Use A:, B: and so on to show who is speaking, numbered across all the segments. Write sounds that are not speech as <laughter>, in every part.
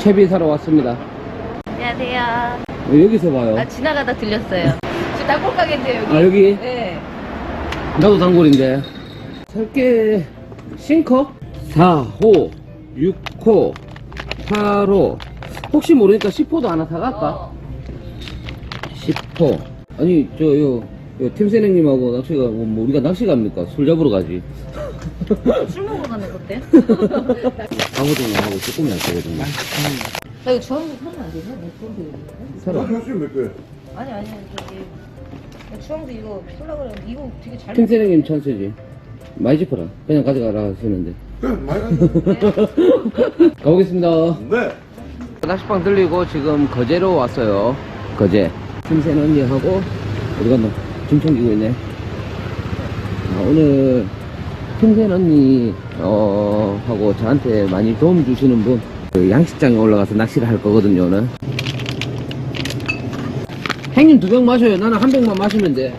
A: 채비 사러 왔습니다.
B: 안녕하세요.
A: 어, 여기서 봐요.
B: 아, 지나가다 들렸어요. 저 단골 가게인데 여기.
A: 아, 여기?
B: 네.
A: 나도 단골인데. 설계 싱커? 4호, 6호, 8호. 혹시 모르니까 10호도 하나 사갈까?
B: 어.
A: 10호. 아니, 저, 요, 요 팀세령님하고 낚시가, 뭐, 뭐 우리가 낚시 갑니까? 술 잡으러 가지. <laughs>
B: 술 먹으러 가는 건데?
A: 강호동하고 조금이 안 쓰거든요.
B: 나 이거 주황색 사면 안 되나? 내 주황색 이거.
A: 서로.
C: 몇 개?
B: 아니 아니 저기 나 주황색 이거 쏠라 그래. 이거 되게 잘.
A: 팀세령님 찬스지. 많이 짚어라. 그냥 가져가라 하시는데.
C: 그래, 많이 갔네. <laughs>
A: 가보겠습니다.
C: 네.
A: 낚시방 들리고 지금 거제로 왔어요. 거제. 언니하고 어디 갔노? 짐 챙기고 있네. 아, 오늘 팀센 언니 어, 하고 저한테 많이 도움 주시는 분. 그 양식장에 올라가서 낚시를 할 거거든요, 오늘. 행님 두 병 마셔요. 나는 한 병만 마시면 돼.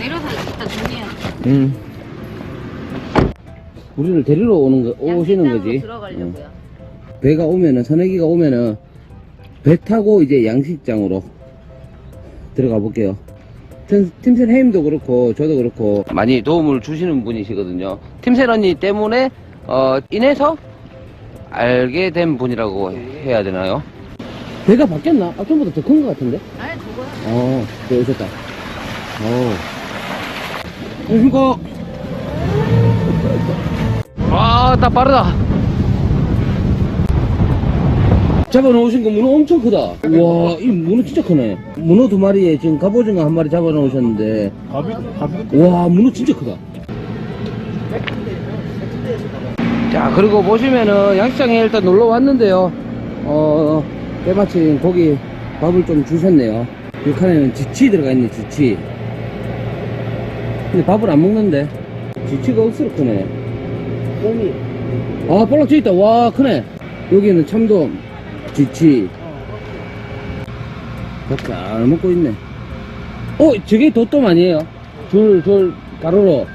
B: 내려서 일단 정리해.
A: 응. 우리를 데리러 오는 거, 오시는 거지.
B: 들어가려고요.
A: 응. 배가 오면은, 선혜기가 오면은, 배 타고 이제 양식장으로 들어가 볼게요. 팀- 팀셀 해임도 그렇고, 저도 그렇고, 많이 도움을 주시는 분이시거든요. 팀셀 언니 때문에, 어, 인해서 알게 된 분이라고 해야 되나요? 배가 바뀌었나? 아, 좀보다 더 큰 것 같은데?
B: 아니 저거야.
A: 어, 네, 오셨다. 어. 안녕하십니까. 아, 딱 빠르다. 잡아놓으신 거 문어 엄청 크다. 와, 이 문어 진짜 크네. 문어 두 마리에 지금 갑오징어 한 마리 잡아놓으셨는데,
C: 밥이, 밥이.
A: 와, 문어 진짜 크다. 자, 그리고 보시면은 양식장에 일단 놀러 왔는데요. 어, 때마침 고기 밥을 좀 주셨네요. 이 칸에는 지치 들어가 있네, 지치. 근데 밥을 안 먹는데. 지치가 억수로 크네. 아, 볼락 져 있다. 와, 크네. 여기는 참돔, 지치. 잘 먹고 있네. 어, 저게 도톰 아니에요? 줄, 줄, 가로로.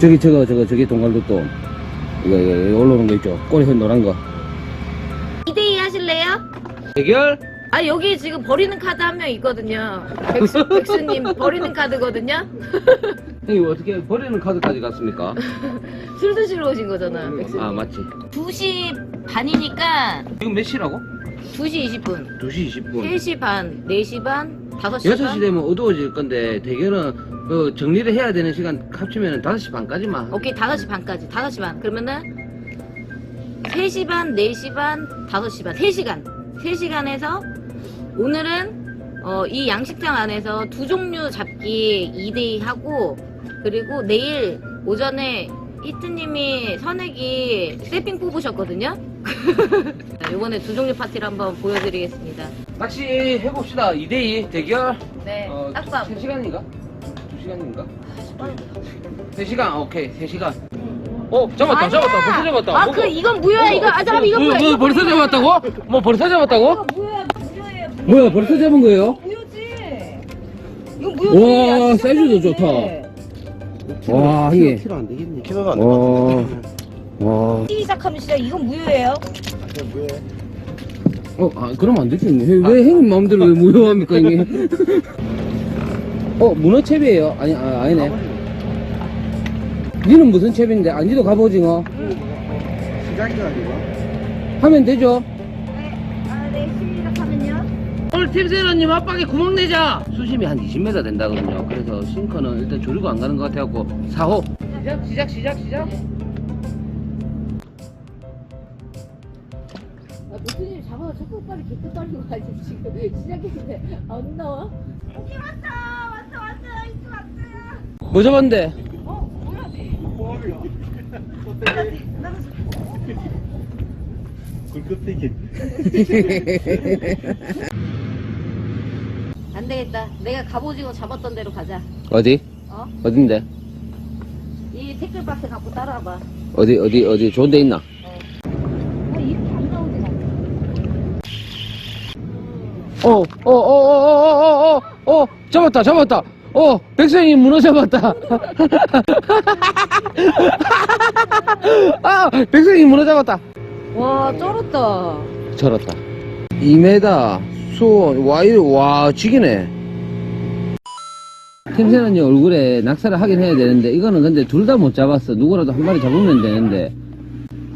A: 저기 저거 저거 저기 동갈도또 이거 이거 이거 올라오는 거 있죠 꼬리에 노란 거
B: 2대2 하실래요?
A: 대결
B: 아 여기 지금 버리는 카드 한 명 있거든요. 백수, <laughs> 백수님 버리는 카드거든요.
A: 형님 어떻게 버리는 카드까지 갔습니까? <laughs>
B: 술 드시러 오신 거잖아요. 백수님.
A: 아 맞지
B: 2시 반이니까
A: 지금 몇 시라고?
B: 2시 20분,
A: 2시 20분
B: 3시 반, 4시 반, 5시
A: 6시
B: 반.
A: 되면 어두워질 건데 대결은 그 정리를 해야 되는 시간 합치면 5시 반까지만
B: 오케이 5시 반까지 5시 반 그러면은 3시 반 4시 반 5시 반 3시간 3시간에서 오늘은 어, 이 양식장 안에서 두 종류 잡기 2대2 하고 그리고 내일 오전에 히트님이 선액이 세핑 뽑으셨거든요? <laughs> 이번에 두 종류 파티를 한번 보여드리겠습니다.
A: 낚시 해봅시다. 2대2 대결?
B: 네
A: 어,
B: 딱밤
A: 3시간인가? 2시간인가? 3시간? 오케이 3시간. 어 잡았다 잡았다. 벌써 잡았다.
B: 아
A: 뭐,
B: 그 이건 무효야? 이거 아 잠깐 이건
A: 뭐,
B: 뭐야?
A: 뭐,
B: 이거
A: 벌써 잡았다고? 뭐 벌써 잡았다고?
B: 뭐야
A: 벌써 잡은 거예요?
B: 무효지 이건 무효지
A: 와 사이즈도 좋다 와 이게
C: 키로 안 되겠니? 키로가 안
A: 와.
C: 되겠네.
A: 와
B: 시작하면 시작 이건 무효예요?
A: 어, 아, 그러면 안 되지. 왜, 왜 형님 마음대로 왜 무효합니까, 이게? 어, 문어 채비예요 아니, 아, 아니네. 니는 무슨 채비인데? 아, 니도 갑오징어?
C: 시작이 아니고.
A: 하면 되죠?
B: 아네 시작하면요
A: 팀세러님 앞방에 구멍 내자! 수심이 한 20m 된다거든요. 그래서 싱커는 일단 조리고 안 가는 것 같아갖고, 4호. 시작, 시작, 시작, 시작.
D: 아, 목수님 잡아서 첫 끝까지 개떡 떨리고 가지 지금 시작했는데 안 나와?
A: 뭐 잡았는데?
C: 굴껍데기. <laughs>
B: 안 되겠다 내가 갑오징어 잡았던 대로 가자
A: 어디?
B: 어?
A: 어딘데?
B: 이 댓글 박스 갖고 따라와봐
A: 어디, 어디, 어디, 좋은 데 있나?
B: 안 나오진 않아
A: 어, 어, 어, 어, 어, 어, 어, 어, 잡았다, 잡았다. 어, 백성이 문어 잡았다. <laughs> 아, 백성이 문어 잡았다.
B: 와 쩔었다.
A: 절었다. 2m 수, 와, 이 와, 지기네. 템새는 얼굴에 낙사를 하긴 해야 되는데, 이거는 근데 둘 다 못 잡았어. 누구라도 한 마리 잡으면 되는데,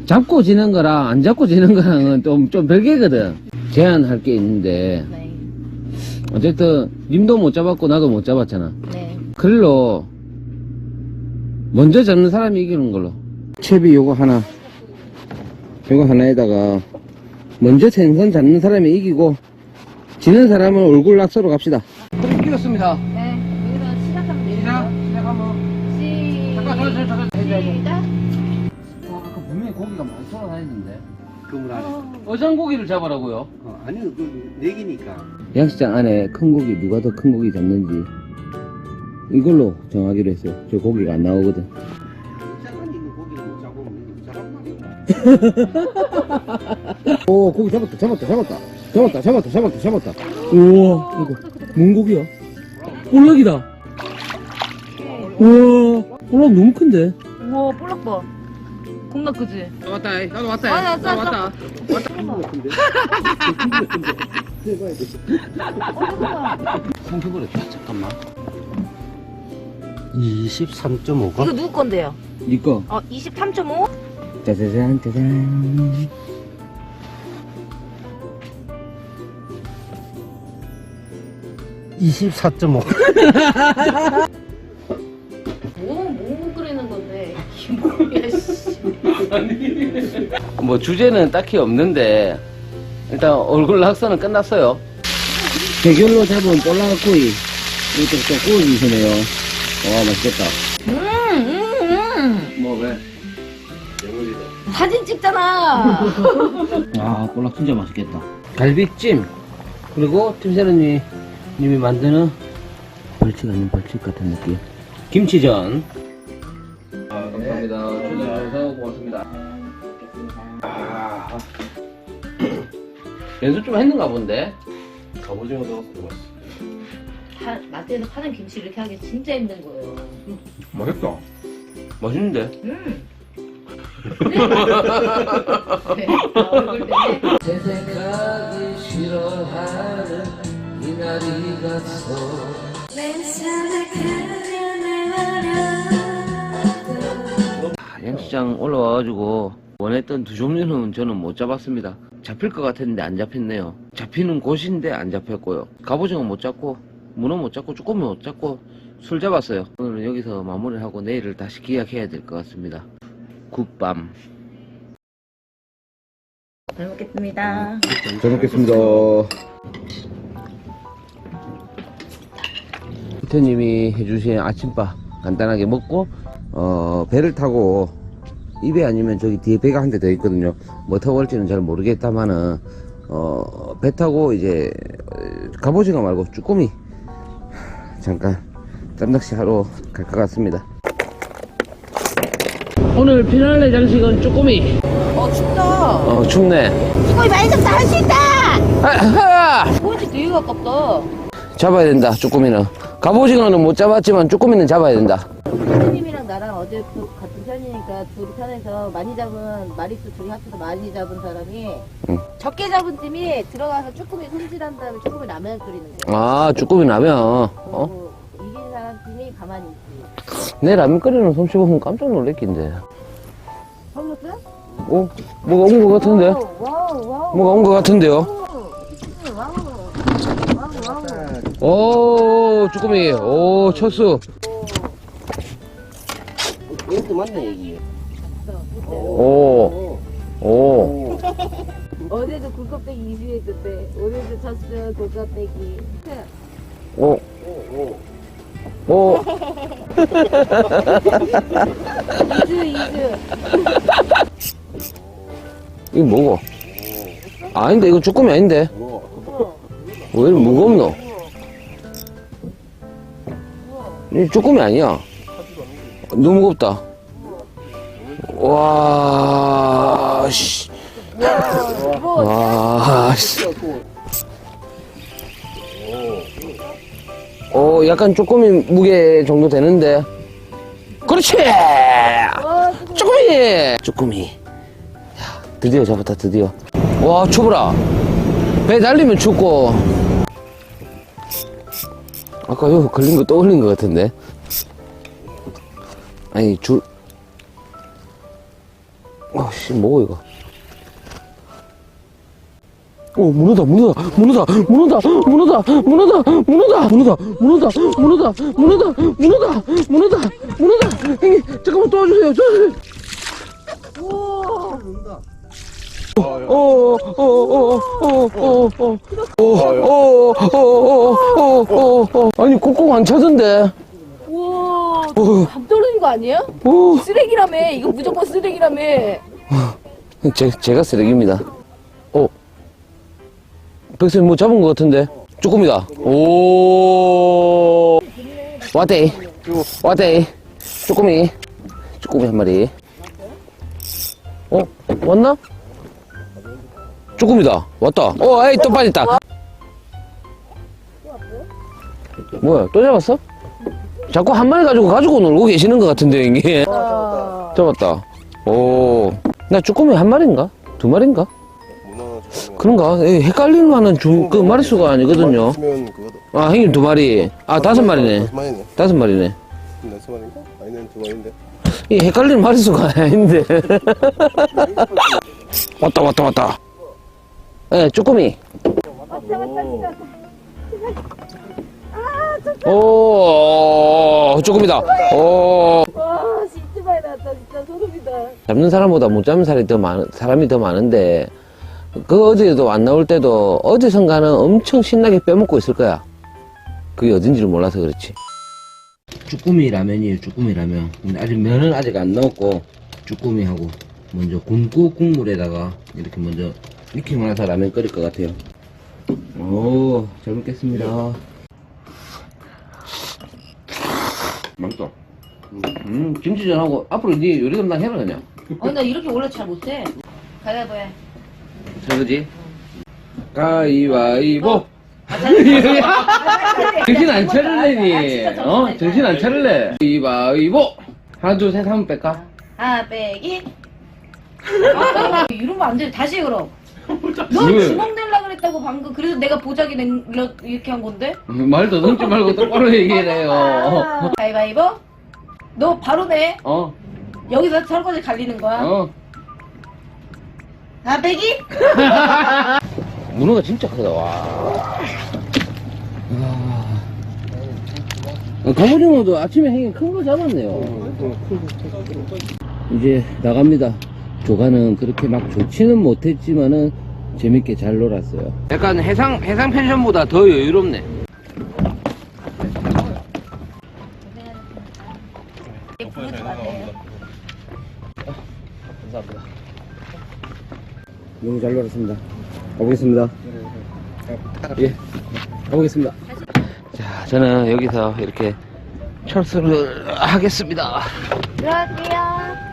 A: 잡고 지는 거랑 안 잡고 지는 거랑은 좀, 좀 별개거든. 제한할 게 있는데,
B: 네.
A: 어쨌든, 님도 못 잡았고, 나도 못 잡았잖아.
B: 네.
A: 글로, 먼저 잡는 사람이 이기는 걸로. 채비 요거 하나, 요거 하나에다가, 먼저 생선 잡는 사람이 이기고, 지는 사람은 얼굴 낙서로 갑시다. 그럼 이겼습니다.
B: 네. 여기서 시작하면 되겠죠?
A: 시작하면.
B: 시.
A: 잠깐, 잠깐, 잠깐, 잠깐.
B: 시작.
A: 어, 아까 분명히 고기가 많이 쏟아다니던데.
C: 그물 안에.
A: 어장 고기를 잡으라고요?
C: 어, 아니, 그, 내기니까.
A: 양식장 안에 큰 고기, 누가 더 큰 고기 잡는지. 이걸로 정하기로 했어요. 저 고기가 안 나오거든.
C: 장안에 있는 고기를 못 잡으면 잡란 말이야. <laughs>
A: 오, 고기 잡았다, 잡았다, 잡았다. 잡았다, 잡았다, 잡았다, 잡았다. 우와, 이거, 뭔 고기야? 볼락이다. 우와, 볼락 너무 큰데?
B: 우와 볼락 봐. 겁나 크지?
A: 왔다, 나도 왔다.
B: 아, 왔어,
A: 나도
B: 왔어.
A: 왔다. 삼켜버렸다, 잠깐만.
C: 23.5가?
B: 이거 누구 건데요?
A: 이거.
B: 어 23.5?
A: 짜자잔, 짜잔.
C: 뭐.
B: 뭐뭐 끓이는 건데? 뭐야 씨.
A: 뭐 주제는 딱히 없는데 일단 얼굴 낙서는 끝났어요. 대결로 잡은 볼락구이 이것도 좀 구워주시네요. 와 맛있겠다.
B: 음, 음, 음.
A: 뭐 왜?
B: 사진 찍잖아.
A: 아 볼락 진짜 맛있겠다. 갈비찜 그리고 팀세르님 님이 만드는 벌칙 아닌 벌칙 같은 느낌. 김치전. 아 감사합니다. 초대해주셔서 고맙습니다. 아, <clears throat> 연습 좀 했는가 본데.
C: 갑오징어 넣어서 들어갔어.
B: 파, 마트에서 파는 김치 이렇게 하기 진짜 힘든 거예요. <laughs>
C: 맛있다.
A: 맛있는데?
B: 음. <laughs> 네, 아, 얼굴 때문에.
A: 재생하기 싫어하는 이날이 갔어. 아, 올라와가지고 원했던 두 종류는 저는 못 잡았습니다. 잡힐 것 같았는데 안 잡혔네요. 잡히는 곳인데 안 잡혔고요. 갑오징어 못 잡고 문어 못 잡고 쭈꾸미 못 잡고 술 잡았어요. 오늘은 여기서 마무리를 하고 내일을 다시 기약해야 될 것 같습니다. 굿밤.
B: 잘 먹겠습니다.
A: 잘 먹겠습니다. 부처님이 해주신 아침밥 간단하게 먹고 어, 배를 타고 입에 아니면 저기 뒤에 배가 한 대 더 있거든요. 뭐 타고 갈지는 잘 모르겠다마는 어, 배 타고 이제 어, 갑오징어 말고 쭈꾸미 잠깐 짬낚시 하러 갈 것 같습니다. 오늘 피날레 장식은 쭈꾸미.
B: 어 춥다.
A: 어 춥네.
B: 쭈꾸미 많이 잡다 할 수 있다.
A: 아, 아!
B: 꼬지 되게 가깝다.
A: 잡아야 된다 쭈꾸미는 갑오징어는 못 잡았지만 쭈꾸미는 잡아야 된다
D: 선생님이랑 나랑 어제 그 같은 편이니까 둘이 편에서 많이 잡은 마리수 둘이 합쳐서 많이 잡은 사람이
A: 응.
D: 적게 잡은 팀이 들어가서 쭈꾸미 손질한 다음에 쭈꾸미 라면 끓이는 거야.
A: 아 쭈꾸미 라면 어?
D: 그리고 이긴 사람 팀이 가만히 있지.
A: 내 라면 끓이는 솜씨 보면 깜짝 놀랬긴데
D: 봤어요?
A: 어? 뭐가 온 것 같은데?
D: 와우 와우 와우.
A: 뭐가 온 것 같은데요? 오 쭈꾸미 오 첫수
C: 이것도 맞네, 얘기.
A: 오 오.
D: 어제도 굴껍데기 이수했는데 오늘도 쳤어 굴껍데기.
A: 오. 오.
D: 이수 이수.
A: 이거 뭐고? 아닌데 이거 쭈꾸미 아닌데
C: 뭐,
A: 왜 이렇게 무겁노? 이 쭈꾸미 아니야 너무 무겁다 와, 씨. 와, 씨. 어, 약간 쪼꼬미 무게 정도 되는데. 그렇지! 쪼꼬미. 야, 드디어 잡았다, 드디어. 와, 추브라. 배 달리면 춥고. 아까 여기 걸린 거 또 걸린 것 같은데. 아니, 줄. 어, 씨, 뭐고, 이거. 오, 문어다, 문어다, 문어다, 문어다, 문어다, 문어다, 문어다, 문어다, 문어다, 문어다, 문어다, 문어다, 문어다, 문어다. 형님, 잠깐만 도와주세요, 도와주세요. 어, 어, 어, 어, 어, 어, 어. 어, 어, 어, 어, 어, 어. 아니, 꽁꽁 안 차던데.
D: 우와,
A: 어,
D: 밥 떨어진 거 아니에요?
A: 어.
D: 쓰레기라며. 이거 무조건 쓰레기라며.
A: 제, 제가 쓰레기입니다. 어. 백설 뭐 잡은 것 같은데? 조금이다. 오. 왔대. 왔대. 조금이. 조금이 한 마리. 어? 왔나? 조금이다. 왔다. 어, 에이, 또 빠졌다. 뭐야, 또 잡았어? 자꾸 한 마리 가지고 가지고 놀고 계시는 것 같은데, 이게.
D: 아,
A: 잡았다. 오. 나 쭈꾸미 한 마리인가? 두 마리인가?
C: 문어
A: 그런가? 에, 헷갈릴 만한 주, 그 마리수가 아니거든요.
C: 면.
A: 아, 형님 두 마리. 아, 다섯 마리네.
C: 다섯 마리네.
A: 다섯 마리네.
C: 다섯 마리인가? 아니면 두 마리인데.
A: 이 헷갈릴 마리수가 <laughs> 아닌데. <laughs> 왔다, 왔다, 왔다. 예, 쭈꾸미. 오, 쭈꾸미다. 오.
D: 와, 많이 나왔다. 진짜 소름이다.
A: 잡는 사람보다 못 잡는 사람이 더 많, 사람이 더 많은데, 그 어제도 안 나올 때도 어디선가는 엄청 신나게 빼먹고 있을 거야. 그게 어딘지를 몰라서 그렇지. 쭈꾸미 라면이에요, 쭈꾸미 라면. 근데 아직 면은 아직 안 넣었고, 쭈꾸미하고, 먼저 군국 국물에다가 이렇게 먼저 익히고 나서 라면 끓일 것 같아요. 오, 잘 먹겠습니다. 맛있다. 음, 김치전하고 앞으로 네 요리 담당 해라, 그냥.
B: 어, 나 이렇게 원래 잘 못해. 가위바위보 해.
A: 설거지? 가위바위보! <laughs> 정신 안 차릴래니? 어? 정신 안 차릴래? 가위바위보! 하나, 둘, 셋 하면 뺄까?
B: 하나 빼기. 아, 이러면 안 돼. 다시 해, 그럼. 너
A: 왜?
B: 주먹 내려 그랬다고 방금. 그래서 내가 보자기 낸, 이렇게 한 건데.
A: 말도 넘지 말고 똑바로 얘기해래요.
B: 가위바위보. 너 바로 내.
A: 어,
B: 여기서 설거지 갈리는 거야.
A: 어.
B: 하나 빼기. <laughs>
A: 문어가 진짜 크다, 와. 와. 갑오징어도 아침에 형이 큰거 잡았네요. 이제 나갑니다. 조가는 그렇게 막 좋지는 못했지만은 재밌게 잘 놀았어요. 약간 해상 해상 펜션보다 더 여유롭네. 감사합니다. 너무 잘 놀았습니다. 가보겠습니다. 예, 가보겠습니다. 자, 저는 여기서 이렇게 철수를 하겠습니다.
B: 들어갈게요.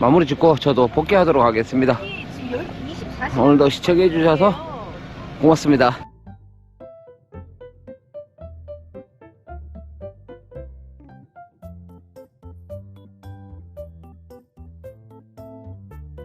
A: 마무리 짓고 저도 복귀하도록 하겠습니다.
B: 지금 24시.
A: 오늘도 시청해 주셔서 고맙습니다.